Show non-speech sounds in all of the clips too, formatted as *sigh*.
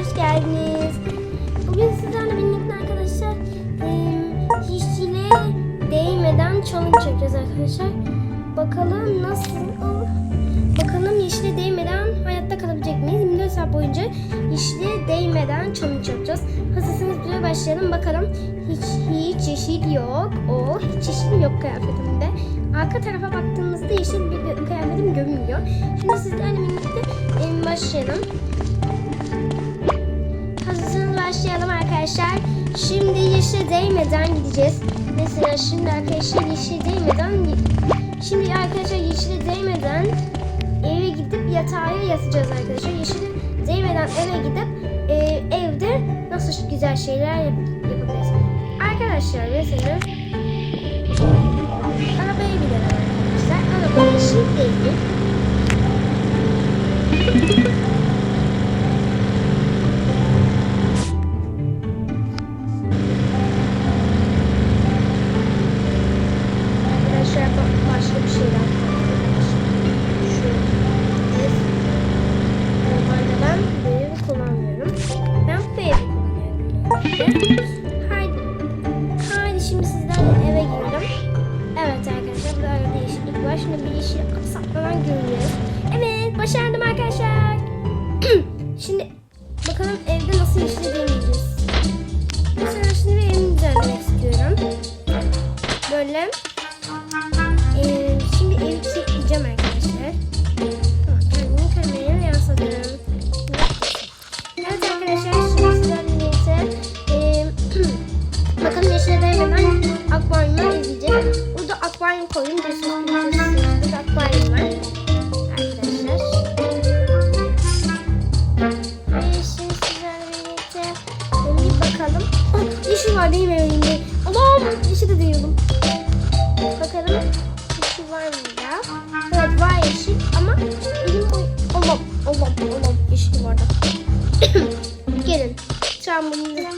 hoş geldiniz. Bugün sizlerle birlikte arkadaşlar eee, işçiliğe değmeden challenge yapacağız arkadaşlar. Bakalım nasıl, bakalım yeşile değmeden hayatta kalabilecek miyiz? 24 saat boyunca yeşile değmeden challenge yapacağız. Hazırsanız videoya başlayalım bakalım. Hiç, hiç yeşil yok. O hiç yeşil yok kıyafetimde. Arka tarafa baktığımızda yeşil bir kıyafetim görünmüyor. Şimdi sizlerle birlikte başlayalım. Arkadaşlar. Şimdi yeşile değmeden gideceğiz. Mesela şimdi arkadaşlar yeşile değmeden şimdi arkadaşlar yeşile değmeden eve gidip yatağa yatacağız arkadaşlar. Yeşile değmeden eve gidip e, evde nasıl güzel şeyler yap- yapabiliriz. Arkadaşlar mesela arabaya binelim arkadaşlar. Araba yeşil değil. Bir yeşil saklanan görüyoruz. Evet başardım arkadaşlar. *clears throat* şimdi bakalım evde nasıl deneyeceğiz. Mesela şimdi bir evimi düzenlemek istiyorum. Böyle Şu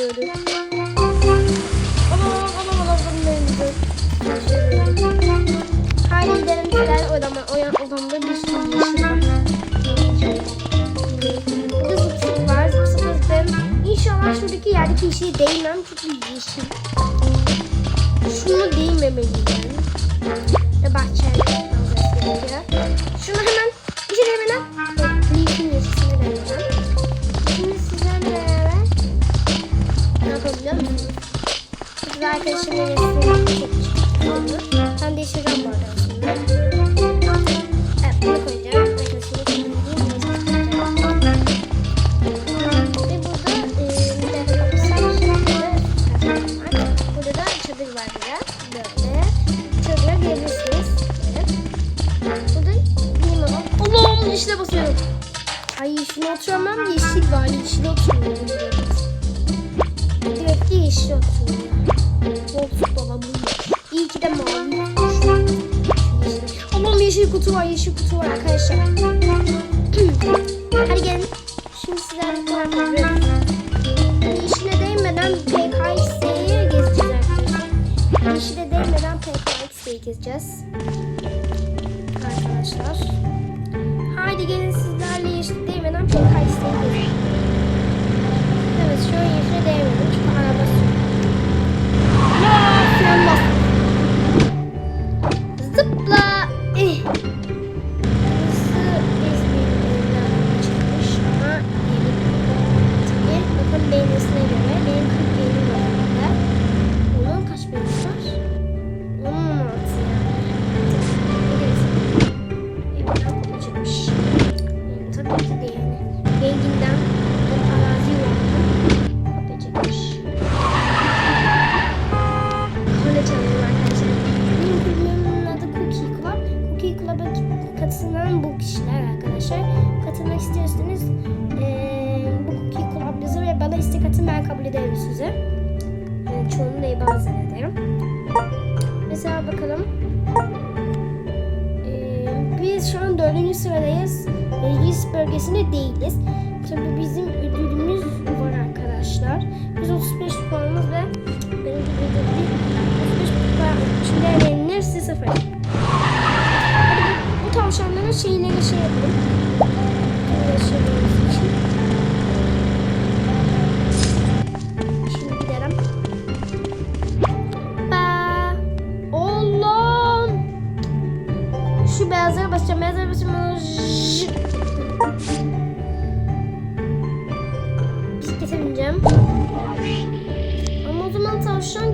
bölüyorum. Aman aman aman güzel. Haydi gidelim sizler odama. Oyan odamda bir sürü yeşil var. Burada zıp zıp var. Zıp zıp zıp. İnşallah şuradaki yerdeki yeşili değmem. Çünkü yeşil. Yeşil direkt. Direkt yeşil oturuyorum. Koltuk dolabım var. İyi ki de mavi. Allah'ım yeşil kutu var. Yeşil kutu var arkadaşlar. Hadi gelin. Şimdi sizlerle bu yapıyoruz. Yeşile değmeden PKX'yi gezeceğiz arkadaşlar. Yeşile değmeden PKX'yi gezeceğiz. Arkadaşlar. Haydi gelin sizlerle bana istek atın ben kabul ederim size. Yani çoğunu değil bazen ederim. Mesela bakalım. Ee, biz şu an dördüncü sıradayız. Regis bölgesinde değiliz. Tabii bizim ödülümüz var arkadaşlar. Biz 35 puanımız ve benim ödülüm 35 puan. Şimdi elenir size sıfır. Bu, bu tavşanların şeyleri şey yapalım.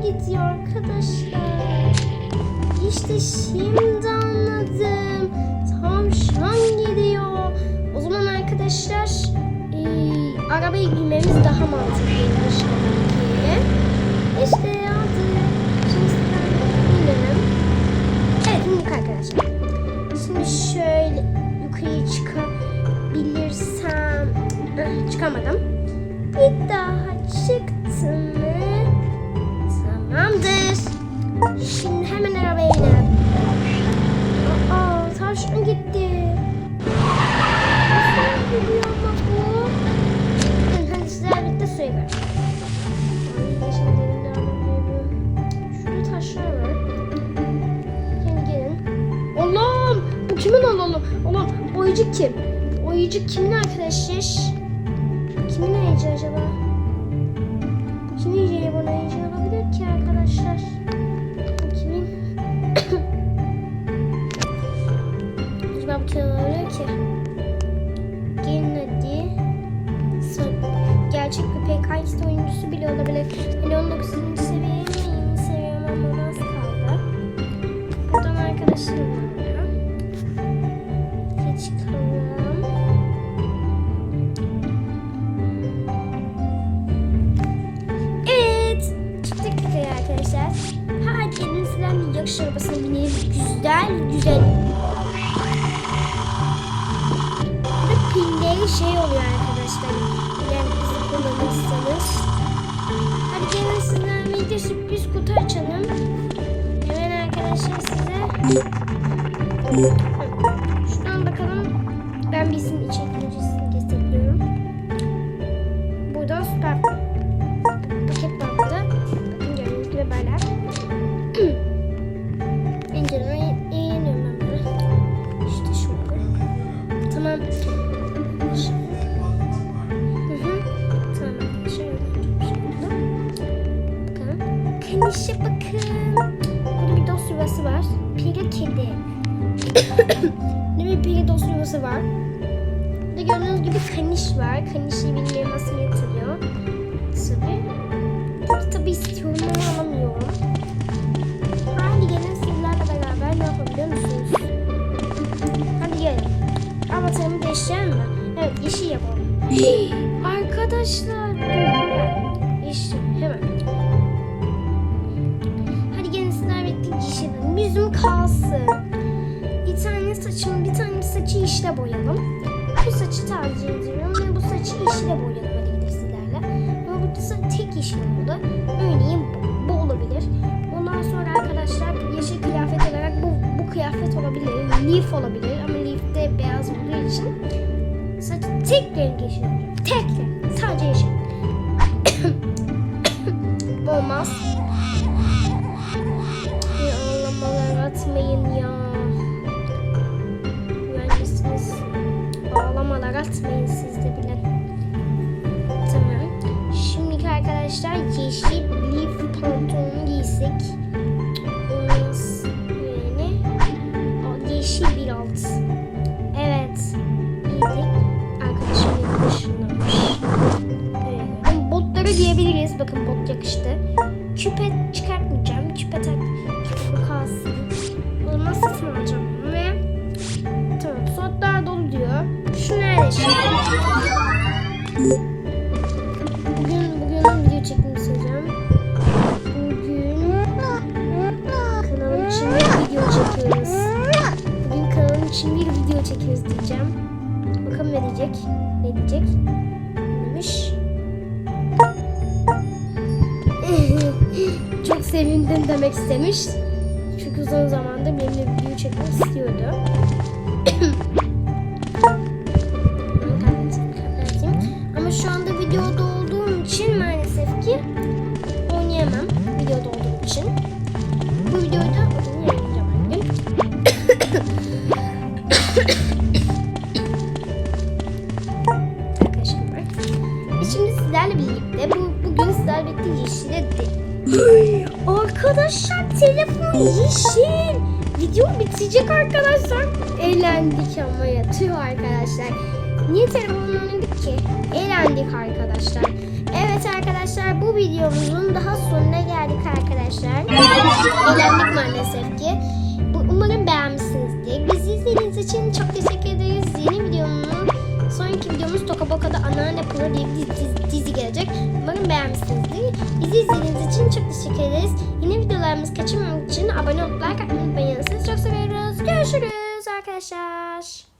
Gidiyor arkadaşlar. İşte şimdi anladım. Tavşan gidiyor. O zaman arkadaşlar eee arabaya binmemiz daha mantıklıymış. İşte ayıcı olabilir ki arkadaşlar? Kimin? *coughs* Acaba bu Gerçek bir PKX oyuncusu bile olabilir. Hani 19. seviyeye mi seviyorum ama kaldı. Buradan arkadaşlarım var. Hadi çıkalım. Bir sürpriz kutu açalım. Hemen arkadaşlar size. Şuradan bakalım. Ben birisinin içeriğini destekliyorum. Var. Burada gördüğünüz gibi kaniş var. Kanişi benim masaya yatırıyor. Tabii. Kitabı istiyorum ama alamıyorum. Hadi gelin sizlerle beraber ne yapabiliyor musunuz? Hadi gelin. Avatarımı değiştireceğim mi? Evet yeşil yapalım. *gasps* Arkadaşlar. Yeşil hemen. Hadi gelin sizler birlikte yeşil. Yüzüm kalsın. Bir tane saçım, bir tane saçı işle boyayalım. Bu saçı tercih ediyorum ve bu saçı işle boyayalım hadi sizlerle. Ama bu tek yeşil oldu. Örneğin bu, bu olabilir. Ondan sonra arkadaşlar yeşil kıyafet olarak bu, bu kıyafet olabilir. Leaf olabilir ama leaf de beyaz olduğu için saçı tek renk yeşil. Tek renk. Sadece yeşil. *coughs* Olmaz. Demek istemiş. Çünkü uzun zamandır benimle video çekmek istiyordu. *clears throat* Ama şu anda videoda olduğum için maalesef ki oynayamam. Videoda olduğum için. Bu videoda şimdi sizlerle birlikte bu bugün sizlerle birlikte yeşile. Arkadaşlar telefon yeşil. Video bitecek arkadaşlar. Eğlendik ama yatıyor arkadaşlar. Niye telefonla oynadık ki? Eğlendik arkadaşlar. Evet arkadaşlar bu videomuzun daha sonuna geldik arkadaşlar. Eğlendik maalesef ki. Umarım beğenmişsinizdir. Bizi izlediğiniz için çok teşekkür ederiz. Yeni videomun sonraki videomuz Toka Boka'da Anneanne Pro diye bir dizi, dizi gelecek. Umarım beğenmişsinizdir. Bizi izlediğiniz için çok teşekkür ederiz. Yeni videolarımızı kaçırmamak için abone olup like atmayı unutmayın. Sizi çok seviyoruz. Görüşürüz arkadaşlar.